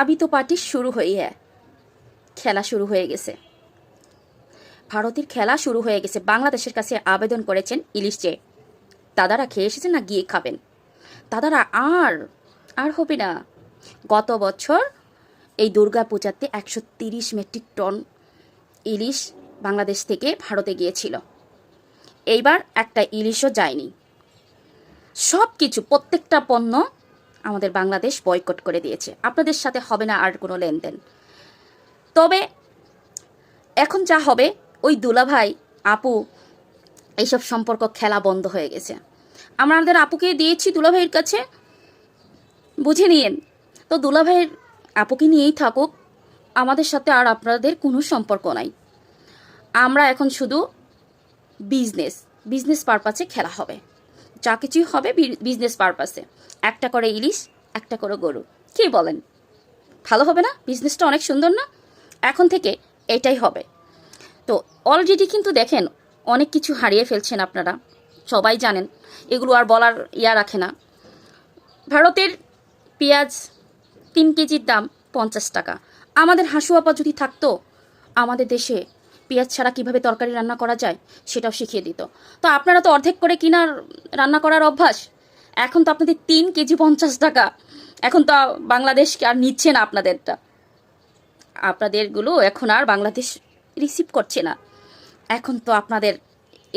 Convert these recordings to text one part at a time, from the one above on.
আবি তো পার্টি শুরু হয়ে খেলা শুরু হয়ে গেছে। ভারতের খেলা শুরু হয়ে গেছে। বাংলাদেশের কাছে আবেদন করেছেন ইলিশ চেয়ে দাদারা খেয়ে এসেছেন না গিয়ে খাবেন? দাদারা আর আর হবে না। গত বছর এই দুর্গা পূজাতে একশো তিরিশ মেট্রিক টন ইলিশ বাংলাদেশ থেকে ভারতে গিয়েছিল। এইবার একটা ইলিশও যায়নি। সব কিছু প্রত্যেকটা পণ্য আমাদের বাংলাদেশ বয়কট করে দিয়েছে। আপনাদের সাথে হবে না আর কোনো লেনদেন। তবে এখন যা হবে, ওই দুলাভাই, আপু, এইসব সম্পর্ক খেলা বন্ধ হয়ে গেছে। আমরা আমাদের আপুকে দিয়েছি দুলাভাইয়ের কাছে। বুঝে নিয়েন, তো দুলাভাইয়ের আপুকে নিয়েই থাকুক, আমাদের সাথে আর আপনাদের কোনো সম্পর্ক নাই। আমরা এখন শুধু বিজনেস বিজনেস পারপাসে খেলা হবে। যা কিছুই হবে বিজনেস পারপাসে একটা করে ইলিশ, একটা করে গরু। কি বলেন? ভালো হবে না? বিজনেসটা অনেক সুন্দর না? এখন থেকে এটাই হবে। তো অলরেডি কিন্তু দেখেন, অনেক কিছু হারিয়ে ফেলছেন আপনারা। সবাই জানেন, এগুলো আর বলার ইয়া রাখে না। ভারতের পেঁয়াজ তিন কেজির দাম পঞ্চাশ টাকা। আমাদের হাসু আপা যদি থাকতো, আমাদের দেশে পেঁয়াজ ছাড়া কীভাবে তরকারি রান্না করা যায় সেটাও শিখিয়ে দিত। তো আপনারা তো অর্ধেক করে কিনার, রান্না করার অভ্যাস। এখন তো আপনাদের তিন কেজি পঞ্চাশ টাকা। এখন তো বাংলাদেশ আর নিচ্ছে না আপনাদেরটা। আপনাদেরগুলো এখন আর বাংলাদেশ রিসিভ করছে না। এখন তো আপনাদের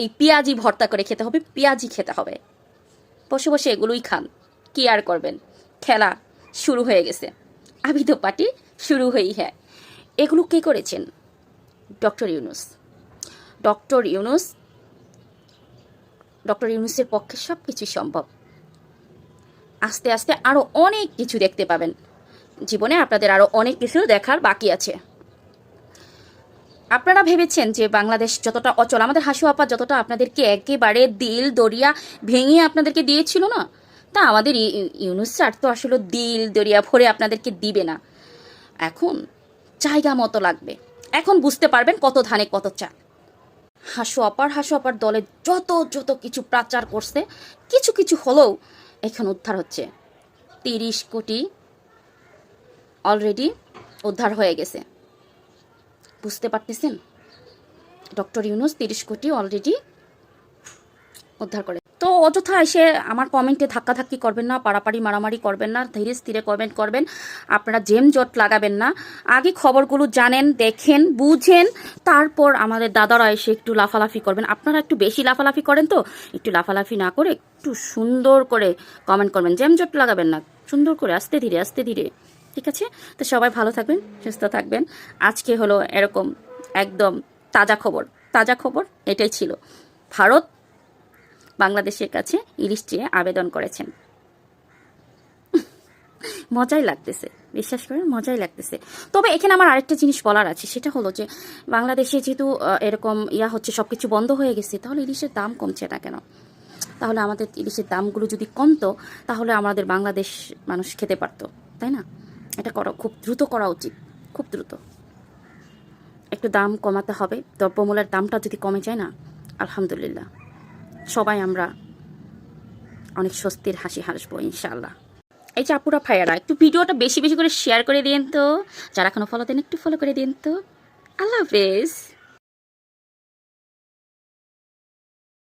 এই পেঁয়াজি ভর্তা করে খেতে হবে, পেঁয়াজি খেতে হবে। বসে বসে এগুলোই খান, কি আর করবেন? খেলা শুরু হয়ে গেছে। আবিদ পার্টি শুরু হয়েই হ্যাঁ এগুলো কে করেছেন? Doctor Yunus. Doctor Yunus, doctor ইউনুসের পক্ষে সব কিছুই সম্ভব। আস্তে আস্তে আরও অনেক কিছু দেখতে পাবেন। জীবনে আপনাদের আরও অনেক কিছু দেখার বাকি আছে। আপনারা ভেবেছেন যে বাংলাদেশ যতটা অচল, আমাদের হাসু আপা যতটা আপনাদেরকে একেবারে দিল দরিয়া ভেঙে আপনাদেরকে দিয়েছিল না, তা আমাদের ইউনুস স্যার তো আসলে দিল দরিয়া ভরে আপনাদেরকে দিবে না। এখন জায়গা মতো লাগবে। এখন বুঝতে পারবেন কত ধানে কত চাল। হাসু আপার হাসু আপার দলে যত যত কিছু প্রাচার করছে, কিছু কিছু হলেও এখন উদ্ধার হচ্ছে। তিরিশ কোটি অলরেডি উদ্ধার হয়ে গেছে। বুঝতে পারতেছেন? ডক্টর ইউনুস তিরিশ কোটি অলরেডি উদ্ধার করে অযথা এসে আমার কমেন্টে ধাক্কাধাক্কি করবেন না পাড়াপাড়ি মারামারি করবেন না, ধীরে স্থিরে কমেন্ট করবেন। আপনারা জেম জট লাগাবেন না। আগে খবরগুলো জানেন, দেখেন, বুঝেন, তারপর আমাদের দাদারা এসে একটু লাফালাফি করবেন। আপনারা একটু বেশি লাফালাফি করেন তো? একটু লাফালাফি না করে একটু সুন্দর করে কমেন্ট করবেন। জেম জট লাগাবেন না, সুন্দর করে, আস্তে ধীরে আস্তে ধীরে। ঠিক আছে? তো সবাই ভালো থাকবেন, সুস্থ থাকবেন। আজকে হলো এরকম একদম তাজা খবর তাজা খবর, এটাই ছিল। ভারত বাংলাদেশের কাছে ইলিশ চেয়ে আবেদন করেছেন। মজাই লাগতেছে, বিশ্বাস করেন মজাই লাগতেছে। তবে এখানে আমার আরেকটা জিনিস বলার আছে, সেটা হলো যে বাংলাদেশে যেহেতু এরকম ইয়া হচ্ছে সব কিছু বন্ধ হয়ে গেছে, তাহলে ইলিশের দাম কমছে না কেন? তাহলে আমাদের ইলিশের দামগুলো যদি কমতো, তাহলে আমাদের বাংলাদেশ মানুষ খেতে পারতো, তাই না? এটা করা, খুব দ্রুত করা উচিত, খুব দ্রুত। একটু দাম কমাতে হবে, দ্রব্যমূল্যের দামটা যদি কমে যায় না, আলহামদুলিল্লাহ। সবাই আমরা অনেক স্বস্তির হাসি হাসবো ইনশাল্লাহ এই চাপুরা ফায়ারা একটু ভিডিওটা বেশি বেশি করে শেয়ার করে দিন তো। যারা এখনও ফলো দেন একটু ফলো করে দিন তো। আল্লাহ হাফেজ।